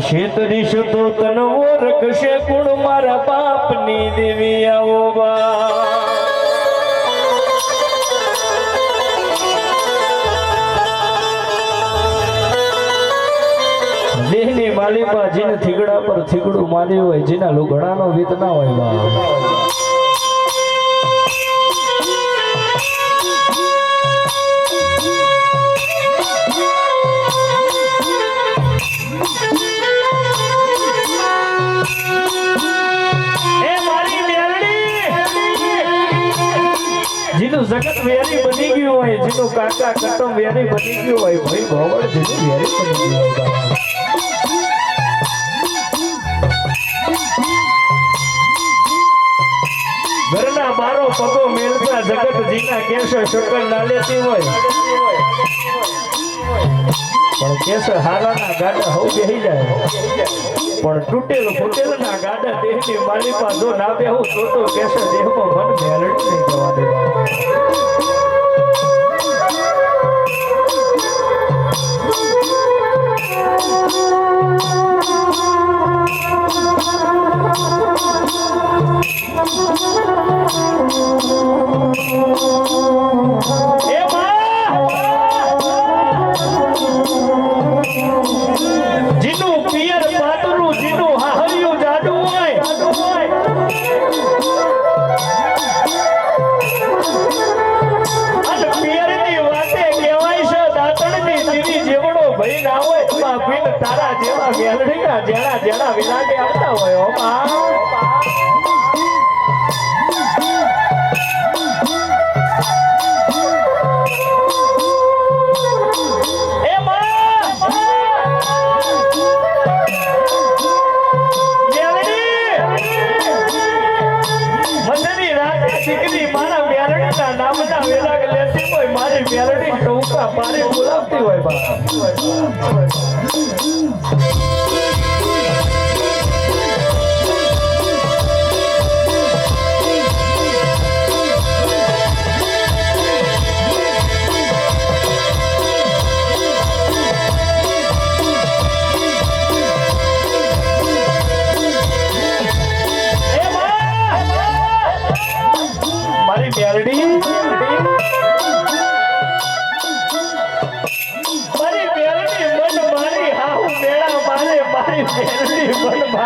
છેતરીશ તો તનવો રખશે ગુણ મારા બાપની દેવી આવો બા. દેહની માલિપા જેને થીગડા પર થીગડું માર્યું હોય, જેના લુગડાનો વીત ના હોય બા. જેનું જગત વેરી બની ગયું હોય જેનું કાકા કટમ વેરી બની ગયું હોય. ભાઈ ભોગળ જેનું વેરી બની ગયું હોય ઘરના બારો પગો મેળતા જગત જીના કેશ શકલ ના લેતી હોય. પણ કેસ હારાના ગાડા હવ બેહી જાય. પણ તૂટેલ ફૂટેલ ના ગાડા દેહની માલિકા જો ના બેહું તો તો કેસ દેહમાં મન મેલડી નહીં જવા દેવા. દીદી જેવડો ભઈ ના હોય એમાં ભીલ તારા જેવા મેલડીના જેણા જેણા વિરાગે આવતા હોયમાં. માં! રાત દીકરી મારા મેલડીના નામના વેલાગ લેતી મારી મેલડી ટોકા પારી બોલાવતી હોય બા.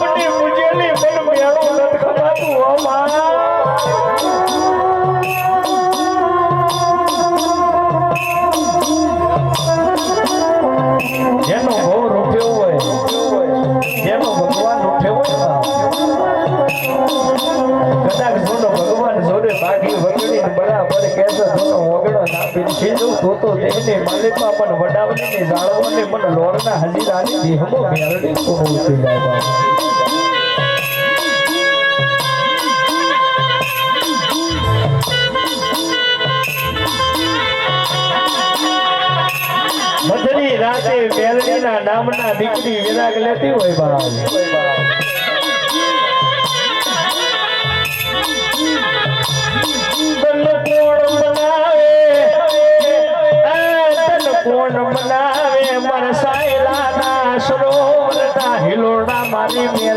બાપની મુજેલી મને મેળું નથી ખવાતું વગડી બરાબર કહેતો જોનો ના પણ નામના દીકરી વિરાગ લેતી હોય બાપ.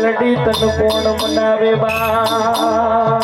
મેલડી તન કોણ મનાવે બા?